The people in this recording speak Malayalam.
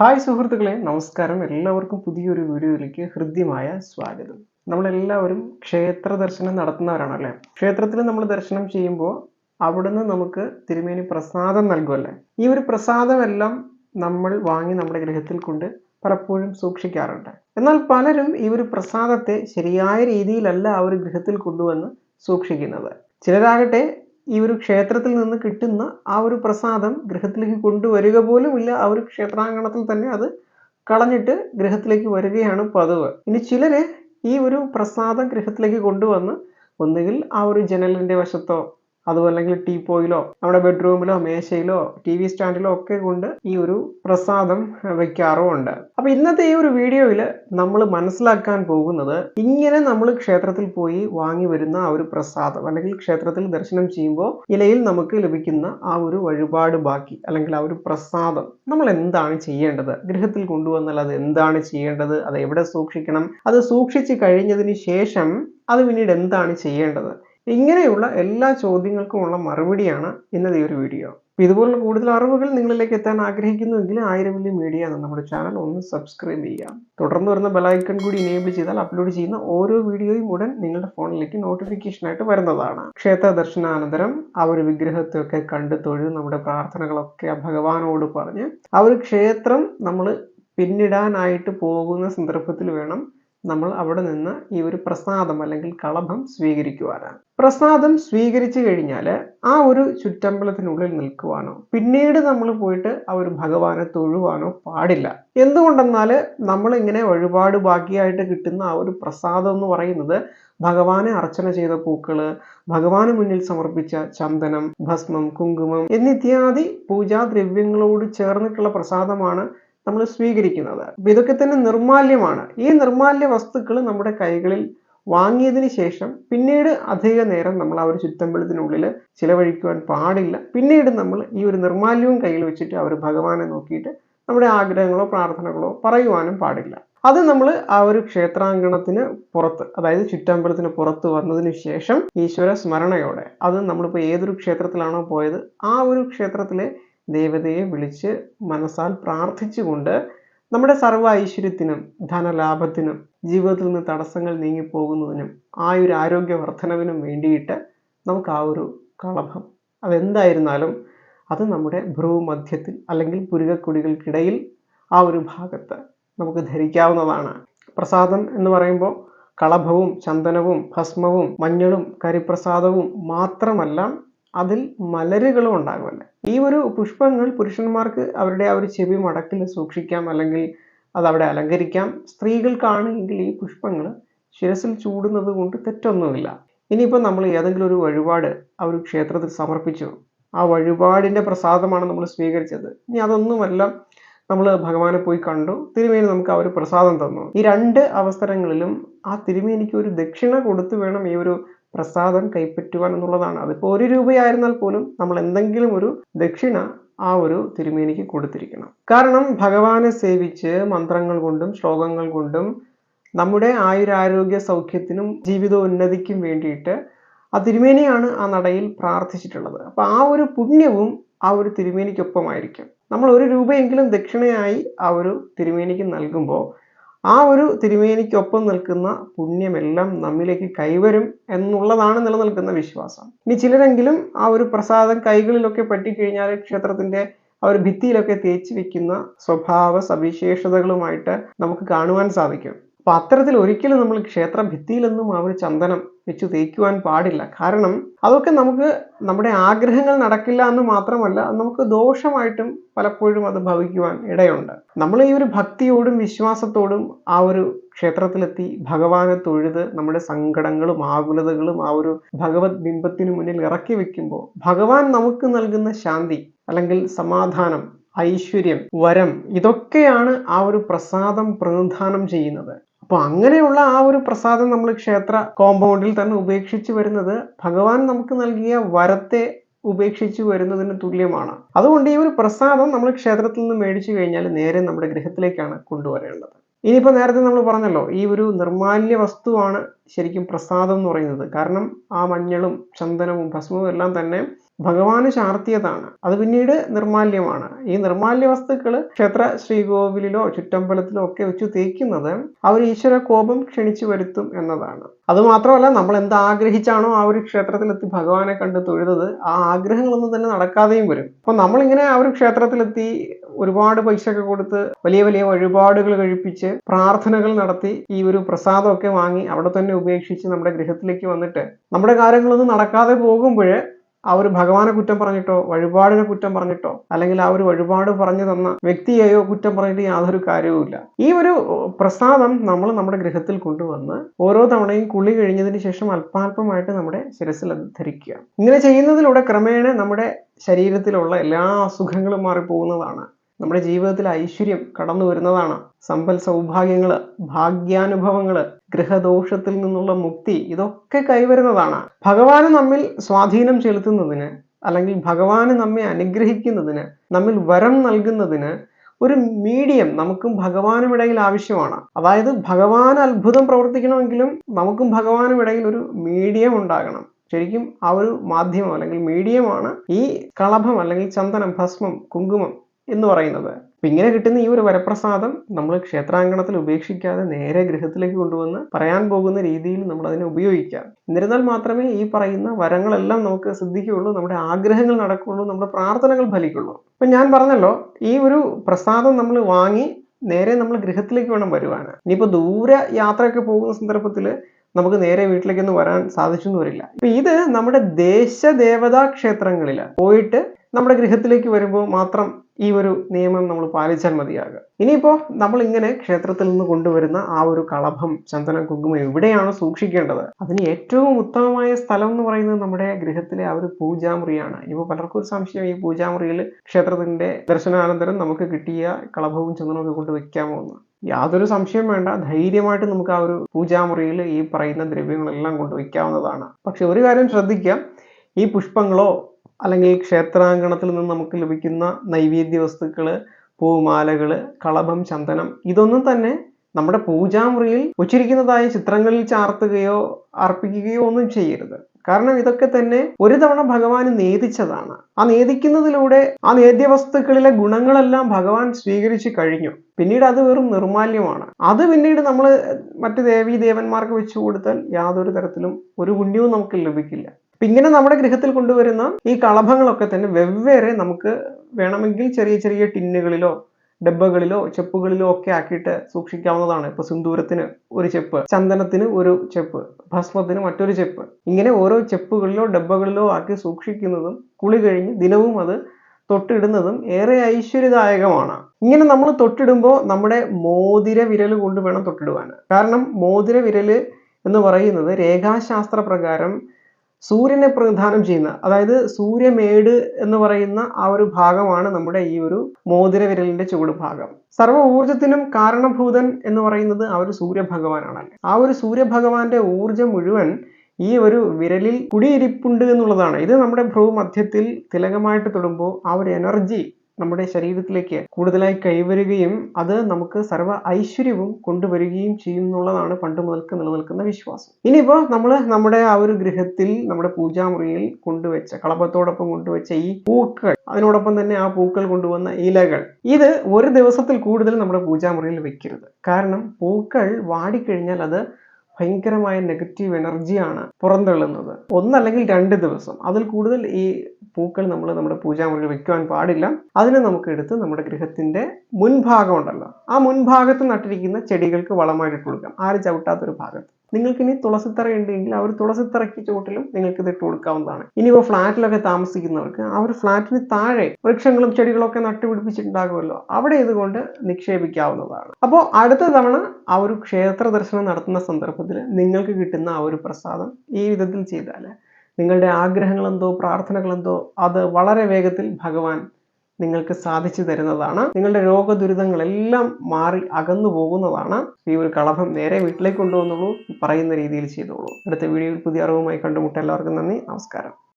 ഹായ് സുഹൃത്തുക്കളെ നമസ്കാരം. എല്ലാവർക്കും പുതിയൊരു വീഡിയോയിലേക്ക് ഹൃദ്യമായ സ്വാഗതം. നമ്മളെല്ലാവരും ക്ഷേത്ര ദർശനം നടത്തുന്നവരാണല്ലേ? ക്ഷേത്രത്തിൽ നമ്മൾ ദർശനം ചെയ്യുമ്പോൾ അവിടുന്ന് നമുക്ക് തിരുമേനി പ്രസാദം നൽകുമല്ലേ ഈ ഒരു പ്രസാദമെല്ലാം നമ്മൾ വാങ്ങി നമ്മുടെ ഗൃഹത്തിൽ കൊണ്ട് പലപ്പോഴും സൂക്ഷിക്കാറുണ്ട്. എന്നാൽ പലരും ഈ ഒരു പ്രസാദത്തെ ശരിയായ രീതിയിലല്ല ആ ഒരു ഗൃഹത്തിൽ കൊണ്ടുവന്ന് സൂക്ഷിക്കുന്നത്. ചിലരാകട്ടെ ഈ ഒരു ക്ഷേത്രത്തിൽ നിന്ന് കിട്ടുന്ന ആ ഒരു പ്രസാദം ഗൃഹത്തിലേക്ക് കൊണ്ടുവരിക പോലും ഇല്ല ആ ഒരു ക്ഷേത്രാങ്കണത്തിൽ തന്നെ അത് കളഞ്ഞിട്ട് ഗൃഹത്തിലേക്ക് വരികയാണ് പതിവ്. ഇനി ചിലര് ഈ ഒരു പ്രസാദം ഗൃഹത്തിലേക്ക് കൊണ്ടുവന്ന് ഒന്നുകിൽ ആ ഒരു ജനലിന്റെ വശത്തോ അതുപോലെ അല്ലെങ്കിൽ ടീപ്പോയിലോ നമ്മുടെ ബെഡ്റൂമിലോ മേശയിലോ ടി വി സ്റ്റാൻഡിലോ ഒക്കെ കൊണ്ട് ഈ ഒരു പ്രസാദം വെക്കാറുമുണ്ട്. അപ്പൊ ഇന്നത്തെ ഈ ഒരു വീഡിയോയിൽ നമ്മൾ മനസ്സിലാക്കാൻ പോകുന്നത് ഇങ്ങനെ നമ്മൾ ക്ഷേത്രത്തിൽ പോയി വാങ്ങി വരുന്ന ആ ഒരു പ്രസാദം അല്ലെങ്കിൽ ക്ഷേത്രത്തിൽ ദർശനം ചെയ്യുമ്പോൾ ഇലയിൽ നമുക്ക് ലഭിക്കുന്ന ആ ഒരു വഴിപാട് ബാക്കി അല്ലെങ്കിൽ ആ ഒരു പ്രസാദം നമ്മൾ എന്താണ് ചെയ്യേണ്ടത്? ഗൃഹത്തിൽ കൊണ്ടുവന്നാൽ അത് എന്താണ് ചെയ്യേണ്ടത്? അത് എവിടെ സൂക്ഷിക്കണം? അത് സൂക്ഷിച്ച് കഴിഞ്ഞതിന് ശേഷം അത് പിന്നീട് എന്താണ് ചെയ്യേണ്ടത്? ഇങ്ങനെയുള്ള എല്ലാ ചോദ്യങ്ങൾക്കുമുള്ള മറുപടിയാണ് ഇന്നത്തെ ഒരു വീഡിയോ. ഇതുപോലുള്ള കൂടുതൽ അറിവുകൾ നിങ്ങളിലേക്ക് എത്താൻ ആഗ്രഹിക്കുന്നുവെങ്കിൽ ആയിരം വലിയ മീഡിയ എന്ന നമ്മുടെ ചാനൽ ഒന്ന് സബ്സ്ക്രൈബ് ചെയ്യാം തുടർന്ന് വരുന്ന ബെലൈക്കൺ കൂടി ഇനേബിൾ ചെയ്താൽ അപ്ലോഡ് ചെയ്യുന്ന ഓരോ വീഡിയോയും ഉടൻ നിങ്ങളുടെ ഫോണിലേക്ക് നോട്ടിഫിക്കേഷൻ ആയിട്ട് വരുന്നതാണ്. ക്ഷേത്ര ദർശനാനന്തരം ആ ഒരു വിഗ്രഹത്തെയൊക്കെ കണ്ട് തൊഴുത് നമ്മുടെ പ്രാർത്ഥനകളൊക്കെ ഭഗവാനോട് പറഞ്ഞ് ആ ഒരു ക്ഷേത്രം നമ്മൾ പിന്നിടാനായിട്ട് പോകുന്ന സന്ദർഭത്തിൽ വേണം നമ്മൾ അവിടെ നിന്ന് ഈ ഒരു പ്രസാദം അല്ലെങ്കിൽ കളഭം സ്വീകരിക്കുവാനാണ്. പ്രസാദം സ്വീകരിച്ചു കഴിഞ്ഞാൽ ആ ഒരു ചുറ്റമ്പലത്തിനുള്ളിൽ നിൽക്കുവാനോ പിന്നീട് നമ്മൾ പോയിട്ട് ആ ഒരു ഭഗവാനെ തൊഴുവാനോ പാടില്ല. എന്തുകൊണ്ടെന്നാൽ നമ്മളിങ്ങനെ വഴിപാട് ബാക്കിയായിട്ട് കിട്ടുന്ന ആ ഒരു പ്രസാദം എന്ന് പറയുന്നത് ഭഗവാനെ അർച്ചന ചെയ്ത പൂക്കൾ ഭഗവാന് മുന്നിൽ സമർപ്പിച്ച ചന്ദനം ഭസ്മം കുങ്കുമം എന്നിത്യാദി പൂജാദ്രവ്യങ്ങളോട് ചേർന്നിട്ടുള്ള പ്രസാദമാണ് നമ്മൾ സ്വീകരിക്കുന്നത്. ഇതൊക്കെ തന്നെ നിർമാല്യമാണ്. ഈ നിർമാല്യ വസ്തുക്കൾ നമ്മുടെ കൈകളിൽ വാങ്ങിയതിന് ശേഷം പിന്നീട് അധിക നേരം നമ്മൾ ആ ഒരു ചുറ്റമ്പലത്തിനുള്ളിൽ ചിലവഴിക്കുവാൻ പാടില്ല. പിന്നീട് നമ്മൾ ഈ ഒരു നിർമാല്യവും കയ്യിൽ വെച്ചിട്ട് അവർ ഭഗവാനെ നോക്കിയിട്ട് നമ്മുടെ ആഗ്രഹങ്ങളോ പ്രാർത്ഥനകളോ പറയുവാനും പാടില്ല. അത് നമ്മൾ ആ ഒരു ക്ഷേത്രാങ്കണത്തിന് പുറത്ത് അതായത് ചുറ്റമ്പലത്തിന് പുറത്ത് വന്നതിന് ശേഷം ഈശ്വര സ്മരണയോടെ അത് നമ്മളിപ്പോൾ ഏതൊരു ക്ഷേത്രത്തിലാണോ പോയത് ആ ഒരു ക്ഷേത്രത്തിലെ ദേവതയെ വിളിച്ച് മനസ്സാൽ പ്രാർത്ഥിച്ചുകൊണ്ട് നമ്മുടെ സർവ ഐശ്വര്യത്തിനും ധനലാഭത്തിനും ജീവിതത്തിൽ നിന്ന് തടസ്സങ്ങൾ നീങ്ങിപ്പോകുന്നതിനും ആ ഒരു ആരോഗ്യ വർധനവിനും വേണ്ടിയിട്ട് നമുക്ക് ആ ഒരു കളഭം. അതെന്തായിരുന്നാലും അത് നമ്മുടെ ഭ്രൂമധ്യത്തിൽ അല്ലെങ്കിൽ പുരുകക്കുടികൾക്കിടയിൽ ആ ഒരു ഭാഗത്ത് നമുക്ക് ധരിക്കാവുന്നതാണ്. പ്രസാദം എന്ന് പറയുമ്പോൾ കളഭവും ചന്ദനവും ഭസ്മവും മഞ്ഞളും കരിപ്രസാദവും മാത്രമല്ല അതിൽ മലരുകളും ഉണ്ടാകുമല്ലേ? ഈ ഒരു പുഷ്പങ്ങൾ പുരുഷന്മാർക്ക് അവരുടെ ആ ഒരു ചെവി മടക്കിൽ സൂക്ഷിക്കാം അല്ലെങ്കിൽ അത് അവിടെ അലങ്കരിക്കാം. സ്ത്രീകൾക്കാണെങ്കിൽ ഈ പുഷ്പങ്ങൾ ശിരസിൽ ചൂടുന്നത് കൊണ്ട് തെറ്റൊന്നുമില്ല. ഇനിയിപ്പോൾ നമ്മൾ ഏതെങ്കിലും ഒരു വഴിപാട് ആ ഒരു ക്ഷേത്രത്തിൽ സമർപ്പിച്ചു. ആ വഴിപാടിന്റെ പ്രസാദമാണ് നമ്മൾ സ്വീകരിച്ചത്. ഇനി അതൊന്നുമല്ല നമ്മൾ ഭഗവാനെ പോയി കണ്ടു. തിരുമേനി നമുക്ക് ആ ഒരു പ്രസാദം തന്നു. ഈ രണ്ട് അവസരങ്ങളിലും ആ തിരുമേനിക്ക് ഒരു ദക്ഷിണ കൊടുത്തു വേണം ഈ ഒരു പ്രസാദം കൈപ്പറ്റുവാൻ എന്നുള്ളതാണ്. അതിപ്പോൾ ഒരു രൂപയായിരുന്നാൽ പോലും നമ്മൾ എന്തെങ്കിലും ഒരു ദക്ഷിണ ആ ഒരു തിരുമേനിക്ക് കൊടുത്തിരിക്കണം. കാരണം ഭഗവാനെ സേവിച്ച് മന്ത്രങ്ങൾ കൊണ്ടും ശ്ലോകങ്ങൾ കൊണ്ടും നമ്മുടെ ആയുരാരോഗ്യ സൗഖ്യത്തിനും ജീവിതോന്നതിക്കും വേണ്ടിയിട്ട് ആ തിരുമേനിയാണ് ആ നടയിൽ പ്രാർത്ഥിച്ചിട്ടുള്ളത്. അപ്പോൾ ആ ഒരു പുണ്യവും ആ ഒരു തിരുമേനിക്കൊപ്പമായിരിക്കും. നമ്മൾ ഒരു രൂപയെങ്കിലും ദക്ഷിണയായി ആ ഒരു തിരുമേനിക്ക് നൽകുമ്പോൾ ആ ഒരു തിരുമേനിക്കൊപ്പം നിൽക്കുന്ന പുണ്യമെല്ലാം നമ്മിലേക്ക് കൈവരും എന്നുള്ളതാണ് നിലനിൽക്കുന്ന വിശ്വാസം. ഇനി ചിലരെങ്കിലും ആ ഒരു പ്രസാദം കൈകളിലൊക്കെ പറ്റിക്കഴിഞ്ഞാൽ ക്ഷേത്രത്തിന്റെ ആ ഒരു ഭിത്തിയിലൊക്കെ തേച്ച് വെക്കുന്ന സ്വഭാവ സവിശേഷതകളുമായിട്ട് നമുക്ക് കാണുവാൻ സാധിക്കും. അപ്പൊ അത്തരത്തിൽ ഒരിക്കലും നമ്മൾ ക്ഷേത്ര ഭിത്തിയിലൊന്നും ആ ഒരു ചന്ദനം വെച്ച് തേക്കുവാൻ പാടില്ല. കാരണം അതൊക്കെ നമുക്ക് നമ്മുടെ ആഗ്രഹങ്ങൾ നടക്കില്ല എന്ന് മാത്രമല്ല നമുക്ക് ദോഷമായിട്ടും പലപ്പോഴും അത് ഭവിക്കുവാൻ ഇടയുണ്ട്. നമ്മൾ ഈ ഒരു ഭക്തിയോടും വിശ്വാസത്തോടും ആ ഒരു ക്ഷേത്രത്തിലെത്തി ഭഗവാനെ തൊഴുത് നമ്മുടെ സങ്കടങ്ങളും ആകുലതകളും ആ ഒരു ഭഗവത് ബിംബത്തിന് മുന്നിൽ ഇറക്കി വെക്കുമ്പോൾ ഭഗവാൻ നമുക്ക് നൽകുന്ന ശാന്തി അല്ലെങ്കിൽ സമാധാനം ഐശ്വര്യം വരം ഇതൊക്കെയാണ് ആ ഒരു പ്രസാദം പ്രതിനിധാനം ചെയ്യുന്നത്. അപ്പൊ അങ്ങനെയുള്ള ആ ഒരു പ്രസാദം നമ്മൾ ക്ഷേത്ര കോമ്പൗണ്ടിൽ തന്നെ ഉപേക്ഷിച്ച് വരുന്നത് ഭഗവാൻ നമുക്ക് നൽകിയ വരത്തെ ഉപേക്ഷിച്ചു വരുന്നതിന് തുല്യമാണ്. അതുകൊണ്ട് ഈ ഒരു പ്രസാദം നമ്മൾ ക്ഷേത്രത്തിൽ നിന്ന് മേടിച്ചു കഴിഞ്ഞാൽ നേരെ നമ്മുടെ ഗൃഹത്തിലേക്കാണ് കൊണ്ടുവരേണ്ടത്. ഇനിയിപ്പോൾ നേരത്തെ നമ്മൾ പറഞ്ഞല്ലോ ഈ ഒരു നിർമാല്യ വസ്തുവാണ് ശരിക്കും പ്രസാദം എന്ന് പറയുന്നത്. കാരണം ആ മഞ്ഞളും ചന്ദനവും ഭസ്മവും എല്ലാം തന്നെ ഭഗവാന് ചാർത്തിയതാണ് അത് പിന്നീട് നിർമാല്യമാണ്. ഈ നിർമാല്യ വസ്തുക്കൾ ക്ഷേത്ര ശ്രീകോവിലിലോ ചുറ്റമ്പലത്തിലോ ഒക്കെ വെച്ചു തേക്കുന്നത് അവർ ഈശ്വര കോപം ക്ഷണിച്ചു വരുത്തും എന്നതാണ്. അതുമാത്രമല്ല നമ്മൾ എന്ത് ആഗ്രഹിച്ചാണോ ആ ഒരു ക്ഷേത്രത്തിലെത്തി ഭഗവാനെ കണ്ട് തൊഴുതത് ആ ആഗ്രഹങ്ങളൊന്നും തന്നെ നടക്കാതെയും വരും. അപ്പൊ നമ്മളിങ്ങനെ ആ ഒരു ക്ഷേത്രത്തിലെത്തി ഒരുപാട് പൈസയൊക്കെ കൊടുത്ത് വലിയ വലിയ വഴിപാടുകൾ കഴിപ്പിച്ച് പ്രാർത്ഥനകൾ നടത്തി ഈ ഒരു പ്രസാദമൊക്കെ വാങ്ങി അവിടെ തന്നെ ഉപേക്ഷിച്ച് നമ്മുടെ ഗൃഹത്തിലേക്ക് വന്നിട്ട് നമ്മുടെ കാര്യങ്ങളൊന്നും നടക്കാതെ പോകുമ്പോൾ ആ ഒരു ഭഗവാനെ കുറ്റം പറഞ്ഞിട്ടോ വഴിപാടിനെ കുറ്റം പറഞ്ഞിട്ടോ അല്ലെങ്കിൽ ആ ഒരു വഴിപാട് പറഞ്ഞു തന്ന വ്യക്തിയെയോ കുറ്റം പറഞ്ഞിട്ട് യാതൊരു കാര്യവുമില്ല ഈ ഒരു പ്രസാദം നമ്മൾ നമ്മുടെ ഗൃഹത്തിൽ കൊണ്ടുവന്ന് ഓരോ തവണയും കുളി കഴിഞ്ഞതിന് ശേഷം അല്പാൽപമായിട്ട് നമ്മുടെ ശിരസിൽ അത് ധരിക്കുക. ഇങ്ങനെ ചെയ്യുന്നതിലൂടെ ക്രമേണ നമ്മുടെ ശരീരത്തിലുള്ള എല്ലാ അസുഖങ്ങളും മാറിപ്പോകുന്നതാണ്. നമ്മുടെ ജീവിതത്തിൽ ഐശ്വര്യം കടന്നു വരുന്നതാണ്. സമ്പൽ സൗഭാഗ്യങ്ങൾ ഭാഗ്യാനുഭവങ്ങൾ ഗൃഹദോഷത്തിൽ നിന്നുള്ള മുക്തി ഇതൊക്കെ കൈവരുന്നതാണ്. ഭഗവാന് നമ്മിൽ സ്വാധീനം ചെലുത്തുന്നതിന് അല്ലെങ്കിൽ ഭഗവാന് നമ്മെ അനുഗ്രഹിക്കുന്നതിന് നമ്മിൽ വരം നൽകുന്നതിന് ഒരു മീഡിയം നമുക്കും ഭഗവാനും ഇടയിൽ ആവശ്യമാണ്. അതായത് ഭഗവാൻ അത്ഭുതം പ്രവർത്തിക്കണമെങ്കിലും നമുക്കും ഭഗവാനും ഇടയിൽ ഒരു മീഡിയം ഉണ്ടാകണം. ശരിക്കും ആ ഒരു മാധ്യമം അല്ലെങ്കിൽ മീഡിയമാണ് ഈ കളഭം അല്ലെങ്കിൽ ചന്ദനം ഭസ്മം കുങ്കുമം എന്ന് പറയുന്നത്. ഇങ്ങനെ കിട്ടുന്ന ഈ ഒരു വരപ്രസാദം നമ്മൾ ക്ഷേത്രാങ്കണത്തിൽ ഉപേക്ഷിക്കാതെ നേരെ ഗൃഹത്തിലേക്ക് കൊണ്ടുവന്ന് പറയാൻ പോകുന്ന രീതിയിൽ നമ്മൾ അതിനെ ഉപയോഗിക്കാം. എന്നിരുന്നാൽ മാത്രമേ ഈ പറയുന്ന വരങ്ങളെല്ലാം നമുക്ക് സിദ്ധിക്കുകയുള്ളൂ നമ്മുടെ ആഗ്രഹങ്ങൾ നടക്കുകയുള്ളൂ നമ്മുടെ പ്രാർത്ഥനകൾ ഫലിക്കുള്ളൂ അപ്പൊ ഞാൻ പറഞ്ഞല്ലോ ഈ ഒരു പ്രസാദം നമ്മൾ വാങ്ങി നേരെ നമ്മൾ ഗൃഹത്തിലേക്ക് വേണം വരുവാൻ ഇനിയിപ്പോൾ ദൂര യാത്രയൊക്കെ പോകുന്ന സന്ദർഭത്തിൽ നമുക്ക് നേരെ വീട്ടിലേക്കൊന്നും വരാൻ സാധിച്ചെന്ന് വരില്ല. ഇപ്പൊ ഇത് നമ്മുടെ ദേശദേവതാ ക്ഷേത്രങ്ങളിൽ പോയിട്ട് നമ്മുടെ ഗൃഹത്തിലേക്ക് വരുമ്പോൾ മാത്രം ഈ ഒരു നിയമം നമ്മൾ പാലിച്ചാൽ മതിയാകുക. ഇനിയിപ്പോൾ നമ്മൾ ഇങ്ങനെ ക്ഷേത്രത്തിൽ നിന്ന് കൊണ്ടുവരുന്ന ആ ഒരു കളഭം ചന്ദനം കുങ്കുമം എവിടെയാണ് സൂക്ഷിക്കേണ്ടത്? അതിന് ഏറ്റവും ഉത്തമമായ സ്ഥലം എന്ന് പറയുന്നത് നമ്മുടെ ഗൃഹത്തിലെ ആ ഒരു പൂജാമുറിയാണ്. ഇപ്പോൾ പലർക്കും ഒരു സംശയം ഈ പൂജാമുറിയിൽ ക്ഷേത്രത്തിന്റെ ദർശനാനന്തരം നമുക്ക് കിട്ടിയ കളഭവും ചന്ദനവും ഒക്കെ കൊണ്ട് വെക്കാമോ എന്ന്. യാതൊരു സംശയം വേണ്ട. ധൈര്യമായിട്ട് നമുക്ക് ആ ഒരു പൂജാമുറിയിൽ ഈ പറയുന്ന ദ്രവ്യങ്ങളെല്ലാം കൊണ്ട് വയ്ക്കാവുന്നതാണ് പക്ഷെ ഒരു കാര്യം ശ്രദ്ധിക്കാം. ഈ പുഷ്പങ്ങളോ അല്ലെങ്കിൽ ക്ഷേത്രാങ്കണത്തിൽ നിന്ന് നമുക്ക് ലഭിക്കുന്ന നൈവേദ്യ വസ്തുക്കൾ പൂമാലകൾ കളഭം ചന്ദനം ഇതൊന്നും തന്നെ നമ്മുടെ പൂജാമുറിയിൽ ഉച്ചരിക്കുന്നതായ ചിത്രങ്ങളിൽ ചാർത്തുകയോ അർപ്പിക്കുകയോ ഒന്നും ചെയ്യരുത്. കാരണം ഇതൊക്കെ തന്നെ ഒരു തവണ ഭഗവാൻ നേദിച്ചതാണ്. ആ നേദിക്കുന്നതിലൂടെ ആ നേദ്യവസ്തുക്കളിലെ ഗുണങ്ങളെല്ലാം ഭഗവാൻ സ്വീകരിച്ചു കഴിഞ്ഞു. പിന്നീട് അത് വെറും നിർമാല്യമാണ്. അത് പിന്നീട് നമ്മൾ മറ്റ് ദേവീ ദേവന്മാർക്ക് വെച്ചു കൊടുത്താൽ യാതൊരു തരത്തിലും ഒരു പുണ്യവും നമുക്ക് ലഭിക്കില്ല. അപ്പൊ ഇങ്ങനെ നമ്മുടെ ഗൃഹത്തിൽ കൊണ്ടുവരുന്ന ഈ കളഭങ്ങളൊക്കെ തന്നെ വെവ്വേറെ നമുക്ക് വേണമെങ്കിൽ ചെറിയ ചെറിയ ടിന്നുകളിലോ ഡബ്ബകളിലോ ചെപ്പുകളിലോ ഒക്കെ ആക്കിയിട്ട് സൂക്ഷിക്കാവുന്നതാണ്. ഇപ്പൊ സിന്ദൂരത്തിന് ഒരു ചെപ്പ് ചന്ദനത്തിന് ഒരു ചെപ്പ് ഭസ്മത്തിന് മറ്റൊരു ചെപ്പ്. ഇങ്ങനെ ഓരോ ചെപ്പുകളിലോ ഡബ്ബകളിലോ ആക്കി സൂക്ഷിക്കുന്നതും കുളി കഴിഞ്ഞ് ദിനവും അത് തൊട്ടിടുന്നതും ഏറെ ഐശ്വര്യദായകമാണ്. ഇങ്ങനെ നമ്മൾ തൊട്ടിടുമ്പോൾ നമ്മുടെ മോതിര വിരൽ കൊണ്ട് വേണം തൊട്ടിടുവാൻ. കാരണം മോതിര വിരൽ എന്ന് പറയുന്നത് രേഖാശാസ്ത്ര പ്രകാരം സൂര്യനെ പ്രതിദാനം ചെയ്യുന്ന അതായത് സൂര്യമേട് എന്ന് പറയുന്ന ആ ഒരു ഭാഗമാണ് നമ്മുടെ ഈ ഒരു മോതിര വിരലിന്റെ ചുവട് ഭാഗം. സർവ ഊർജത്തിനും കാരണഭൂതൻ എന്ന് പറയുന്നത് ആ ഒരു സൂര്യഭഗവാനാണ്. ആ ഒരു സൂര്യഭഗവാന്റെ ഊർജം മുഴുവൻ ഈ ഒരു വിരലിൽ കുടിയിരിപ്പുണ്ട് എന്നുള്ളതാണ്. ഇത് നമ്മുടെ ഭ്രൂമധ്യത്തിൽ തിലകമായിട്ട് തൊടുമ്പോൾ ആ ഒരു എനർജി നമ്മുടെ ശരീരത്തിലേക്ക് കൂടുതലായി കൈവരുകയും അത് നമുക്ക് സർവ ഐശ്വര്യവും കൊണ്ടുവരികയും ചെയ്യുന്നുള്ളതാണ് പണ്ട് മുതൽക്ക് നിലനിൽക്കുന്ന വിശ്വാസം. ഇനിയിപ്പോൾ നമ്മൾ നമ്മുടെ ആ ഒരു ഗൃഹത്തിൽ നമ്മുടെ പൂജാമുറിയിൽ കൊണ്ടുവച്ച കളഭത്തോടൊപ്പം കൊണ്ടുവച്ച ഈ പൂക്കൾ അതിനോടൊപ്പം തന്നെ ആ പൂക്കൾ കൊണ്ടുവന്ന ഇലകൾ ഇത് ഒരു ദിവസത്തിൽ കൂടുതൽ നമ്മുടെ പൂജാമുറിയിൽ വെക്കരുത്. കാരണം പൂക്കൾ വാടിക്കഴിഞ്ഞാൽ അത് ഭയങ്കരമായ നെഗറ്റീവ് എനർജിയാണ് പുറന്തള്ളുന്നത്. ഒന്നല്ലെങ്കിൽ രണ്ട് ദിവസം. അതിൽ കൂടുതൽ ഈ പൂക്കൾ നമ്മൾ നമ്മുടെ പൂജാമുറിയിൽ വെക്കുവാൻ പാടില്ല. അതിനെ നമുക്ക് എടുത്ത് നമ്മുടെ ഗൃഹത്തിന്റെ മുൻഭാഗം ഉണ്ടല്ലോ. ആ മുൻഭാഗത്ത് നട്ടിരിക്കുന്ന ചെടികൾക്ക് വളമായിട്ട് കൊടുക്കാം. ആരും ചവിട്ടാത്തൊരു ഭാഗത്ത്. നിങ്ങൾക്ക് ഇനി തുളസിത്തറ ഉണ്ടെങ്കിൽ ഒരു തുളസിത്തറയ്ക്ക് ചുവട്ടിലും നിങ്ങൾക്ക് ഇത് ഇട്ട് കൊടുക്കാവുന്നതാണ് ഇനിയിപ്പോൾ ഫ്ലാറ്റിലൊക്കെ താമസിക്കുന്നവർക്ക് ആ ഒരു ഫ്ലാറ്റിന് താഴെ വൃക്ഷങ്ങളും ചെടികളൊക്കെ നട്ടുപിടിപ്പിച്ചിട്ടുണ്ടാകുമല്ലോ അവിടെ ഇതുകൊണ്ട് നിക്ഷേപിക്കാവുന്നതാണ്. അപ്പോൾ അടുത്ത തവണ ആ ഒരു ക്ഷേത്ര ദർശനം നടത്തുന്ന സന്ദർഭത്തിൽ നിങ്ങൾക്ക് കിട്ടുന്ന ആ ഒരു പ്രസാദം ഈ വിധത്തിൽ ചെയ്താൽ നിങ്ങളുടെ ആഗ്രഹങ്ങളെന്തോ പ്രാർത്ഥനകളെന്തോ അത് വളരെ വേഗത്തിൽ ഭഗവാൻ നിങ്ങൾക്ക് സാധിച്ചു തരുന്നതാണ്. നിങ്ങളുടെ രോഗദുരിതങ്ങളെല്ലാം മാറി അകന്നു പോകുന്നതാണ് ഈ ഒരു കളഭം. നേരെ വീട്ടിലേക്ക് കൊണ്ടുവന്നുള്ളൂ പറയുന്ന രീതിയിൽ ചെയ്തോളൂ. അടുത്ത വീഡിയോയിൽ പുതിയ അറിവുമായി കണ്ടുമുട്ട എല്ലാവർക്കും നന്ദി. നമസ്കാരം.